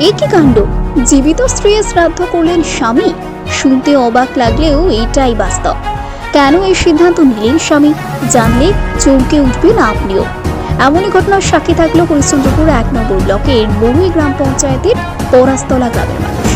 এ কি কাণ্ড। জীবিত স্ত্রীর শ্রাদ্ধ করলেন স্বামী। শুনতে অবাক লাগলেও এটাই বাস্তব। কেন এই সিদ্ধান্ত নিলেন স্বামী? জানলে চমকে উঠবেন আপনিও। এমনই ঘটনার সাক্ষী থাকল হরিশ্চন্দ্রপুর এক নম্বর ব্লকের বরুই গ্রাম পঞ্চায়েতের পরাস্তলা গ্রামের মানুষ।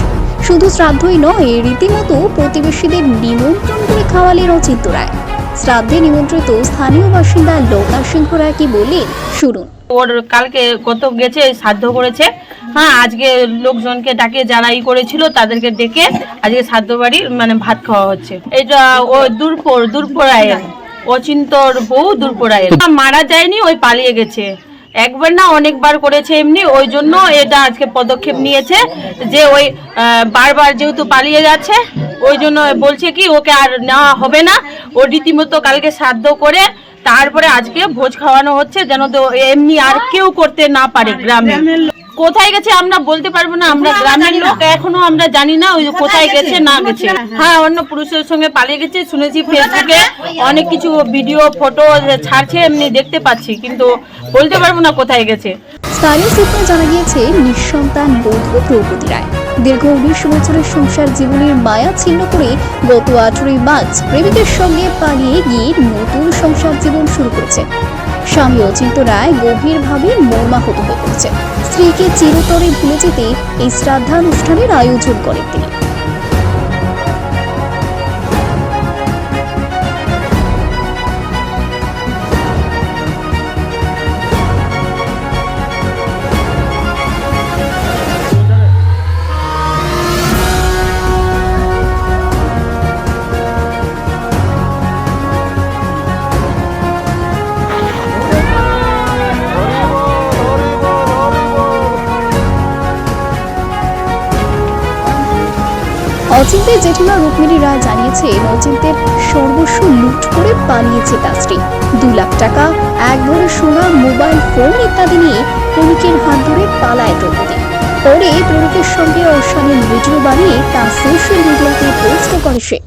শুধু শ্রাদ্ধই নয়, রীতিমতো প্রতিবেশীদের নিমন্ত্রণ করে খাওয়ালেন অচিন্ত রায়। শ্রাদ্ধে নিমন্ত্রিত স্থানীয় বাসিন্দা লতা সিংহ রায় কি বললেন, শুনুন। ওর কালকে কত গেছে সাধ্য করেছে? হ্যাঁ আজকে লোকজনকে ডাকে, যারা ই করেছিল, তাদেরকে ডেকে আজকে সাধ্য বাড়ি মানে ভাত খাওয়া হচ্ছে। এটা ও দূরপর দূরপরায়ের অচিন্তর বউ দূরপরায়ের মারা যায়নি, ওই পালিয়ে গেছে। একবার না অনেকবার করেছে এমনি, ওই জন্য এটা আজকে পদক্ষেপ নিয়েছে যে ওই বারবার যেহেতু পালিয়ে যাচ্ছে, ওই জন্য বলছে কি, ওকে আর নেওয়া হবে না। ও রীতিমতো কালকে সাধ্য করে, তারপরে আজকে ভোজ খাওয়ানো হচ্ছে, যেন তো এমনি আর কেউ করতে না পারে গ্রামে। কোথায় গেছে আমরা বলতে পারব না আমরা গ্রামের লোক এখনও আমরা জানি না ওই কোথায় গেছে? না গেছে। হ্যাঁ অন্য পুরুষের সঙ্গে পালিয়ে গেছে শুনেছি ফেসবুকে অনেক কিছু ভিডিও ফটো ছাড়ছে এমনি দেখতে পাচ্ছি কিন্তু বলতে পারব না কোথায় গেছে। স্থানীয় সূত্রে জানা গিয়েছে নিঃসন্তান বৌদ্ধ দ্রৌপদী রায়। দীর্ঘ উনিশ বছরের সংসার জীবনের মায়া ছিন্ন করে গত আঠেরোই মার্চ প্রেমিকের সঙ্গে পালিয়ে গিয়ে নতুন সংসার জীবন শুরু করেছে। স্বামী অচিন্ত রায় গভীরভাবে মর্মাহত হয়ে পড়েছেন। স্ত্রীকে চিরতরে ভুলে যেতে এই শ্রাদ্ধানুষ্ঠানের আয়োজন করেন তিনি। অচিন্তের জেঠিমা রুক্মিণী রায় জানিয়েছেন অচিন্তের সর্বস্ব লুট করে পালিয়েছে তার স্ত্রী। দু লাখ টাকা, এক ভরি সোনা, মোবাইল ফোন ইত্যাদি নিয়ে প্রেমিকের হাত ধরে পালায় দ্রৌপদী। পরে প্রেমিকের সঙ্গে অস্বামীর ভিডিও বানিয়ে তা সোশ্যাল মিডিয়াতে পোস্ট করে সে।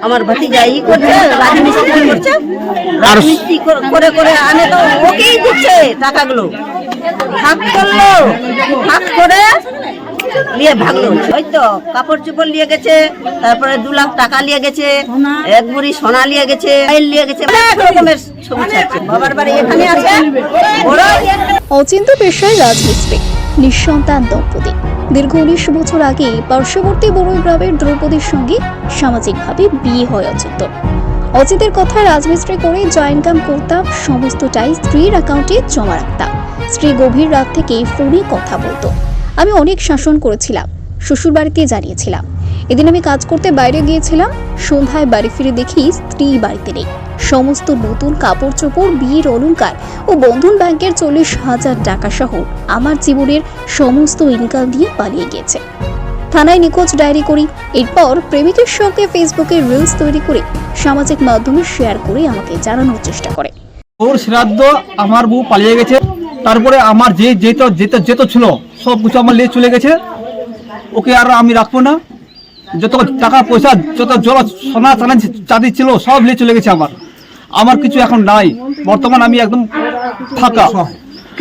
আমার ভাতিজা ই করছে, রাজমিস্ত্রি করছে। রাজমিস্ত্রি কর- করে করে আনে তো ওকেই দিচ্ছে টাকাগুলো। ভাগ করল, ভাগ করে নিয়ে ভাগলো। ওই তো কাপড় চোপড় নিয়ে গেছে, তারপরে দু লাখ টাকা নিয়ে গেছে, এক বুড়ি সোনা নিয়ে গেছে নিয়ে গেছে, অনেক রকমের বাড়ি বড় অচিন্ত পেশায় রাজমিস্ত্রি, নিঃসন্তান দম্পতি। দীর্ঘ উনিশ বছর আগে পার্শ্ববর্তী বড়ই গ্রামের দ্রৌপদীর সঙ্গে সামাজিকভাবে বিয়ে হয় অচিন্ত। অচিতের কথা রাজমিস্ত্রি করে যা ইনকাম করতাম, সমস্তটাই স্ত্রীর অ্যাকাউন্টে জমা রাখতাম। স্ত্রী গভীর রাত থেকে ফোনে কথা বলতো। আমি অনেক শাসন করেছিলাম শ্বশুর বাড়িতে জানিয়েছিলাম। এদিন আমি কাজ করতে বাইরে গিয়েছিলাম, সন্ধ্যায় বাড়ি ফিরে দেখি স্ত্রী বাড়িতে নেই। সমস্ত নতুন কাপড় চোপড় বিয়ের অলংকার ও বন্ধন ব্যাংকের চল্লিশ হাজার টাকা সহ আমার জীবনের সমস্ত ইনকাম দিয়ে পালিয়ে গিয়েছে। থানায় নিখোঁজ ডায়েরি করি, এরপর প্রেমিকের সঙ্গে ফেসবুকে রিলস তৈরি করে সামাজিক মাধ্যমে শেয়ার করে আমাকে জানানোর চেষ্টা করে। ওর শ্রাদ্ধ আমার বউ পালিয়ে গেছে। তারপরে আমার যে যেত যেত যেত ছিল, সব কিছু আমার নিয়ে চলে গেছে। ওকে আর আমি রাখব না। যত টাকা পয়সা, যত জল, সোনা চানা চাঁদি ছিল সব নিয়ে চলে গেছে আমার। আমার কিছু এখন নাই। বর্তমান আমি একদম ফাঁকা।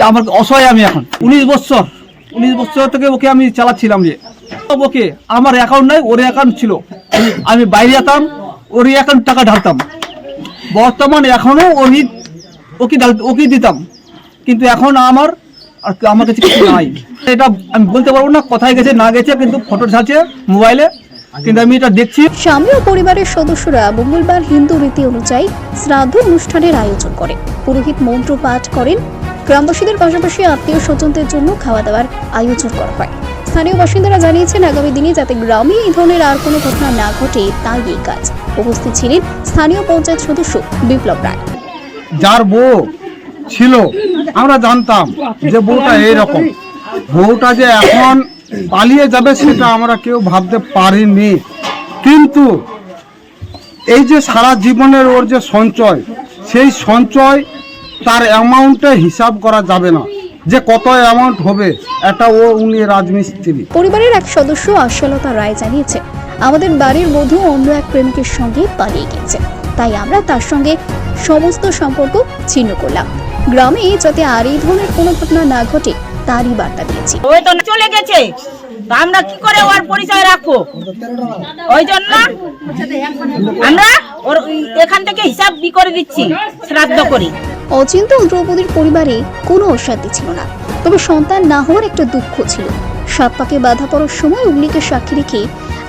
আমার অসহায় আমি এখন। উনিশ বছর উনিশ বছর থেকে ওকে আমি চালাচ্ছিলাম যে। ওকে, আমার অ্যাকাউন্ট নাই, ওর অ্যাকাউন্ট ছিল। আমি বাইরে যেতাম ওর অ্যাকাউন্ট টাকা ঢালতাম। বর্তমান এখনও ওই ওকে ওকে দিতাম। কিন্তু এখন আমার আর আমার কাছে কিছু নাই। এটা আমি বলতে পারব না কোথায় গেছে না গেছে কিন্তু ফটো ছাড়ছে মোবাইলে কিন্তু আমি এটা দেখছি। স্বামী ও পরিবারের সদস্যরা মঙ্গলবার হিন্দু রীতি অনুযায়ী শ্রাদ্ধ অনুষ্ঠানের আয়োজন করে। পুরোহিত মন্ত্র পাঠ করেন। গ্রামবাসীদের পাশাপাশি আত্মীয় স্বজনদের জন্য খাওয়া দাওয়ার আয়োজন করা হয়। স্থানীয় বাসিন্দারা জানিয়েছেন আগামী দিনে যাতে গ্রামে এই ধরনের আর কোনো ঘটনা না ঘটে তাই এই কাজ। উপস্থিত ছিলেন স্থানীয় পঞ্চায়েত সদস্য বিপ্লব রায়। যার বউ ছিল আমরা জানতাম যে বউটা এইরকম। বউটা যে এখন পালিয়ে যাবে সেটা আমরা কেউ ভাবতে পারিনি। কিন্তু এই যে সারা জীবনের ওর যে সঞ্চয়, সেই সঞ্চয় তার অ্যামাউন্টে হিসাব করা যাবে না। যে কত অ্যামাউন্ট হবে, এটা ও উনি রাজমিস্ত্রি। পরিবারের এক সদস্য আশালতা রায় জানিয়েছে, আমাদের বাড়ির বধূ অন্য এক প্রেমিকের সঙ্গে পালিয়ে গেছে তাই আমরা তার সঙ্গে সমস্ত সম্পর্ক ছিন্ন করলাম। গ্রামে যাতে আর এই ধরনের কোনো ঘটনা না ঘটে তারই বার্তা দিয়েছি। ওই তো চলে গেছে। আমরা কি করে ওর পরিচয় রাখব? ওই জন্য আমরা ওর এখান থেকে হিসাব বি করে দিচ্ছি শ্রাদ্ধ করি। অচিন্ত দ্রৌপদীর পরিবারে কোনো অশান্তি ছিল না। তবে সন্তান না হওয়ার একটা দুঃখ ছিল। সাত পাকে বাধা পড়ার সময় অগ্নিকে সাক্ষী রেখে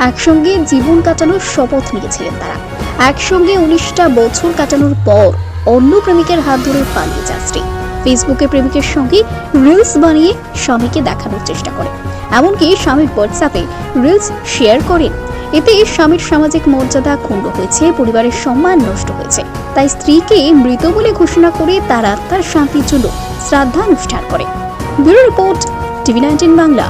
একসঙ্গে জীবন কাটানোর শপথ নিয়েছিলেন তারা। একসঙ্গে উনিশটা বছর কাটানোর পর অন্য প্রেমিকের হাত ধরে পালিয়ে যান স্ত্রী। ফেসবুকে প্রেমিকের সঙ্গে রিলস বানিয়ে স্বামীকে দেখানোর চেষ্টা করে। এমনকি স্বামীর হোয়াটসঅ্যাপে রিলস শেয়ার করেন এতে স্বামীর সামাজিক মর্যাদা ক্ষুণ্ণ হয়েছে, পরিবারের সম্মান নষ্ট হয়েছে। তাই স্ত্রীকে মৃত বলে ঘোষণা করে তার আত্মার শান্তির জন্য শ্রাদ্ধানুষ্ঠান করে। Bureau report TV nineteen Bangla.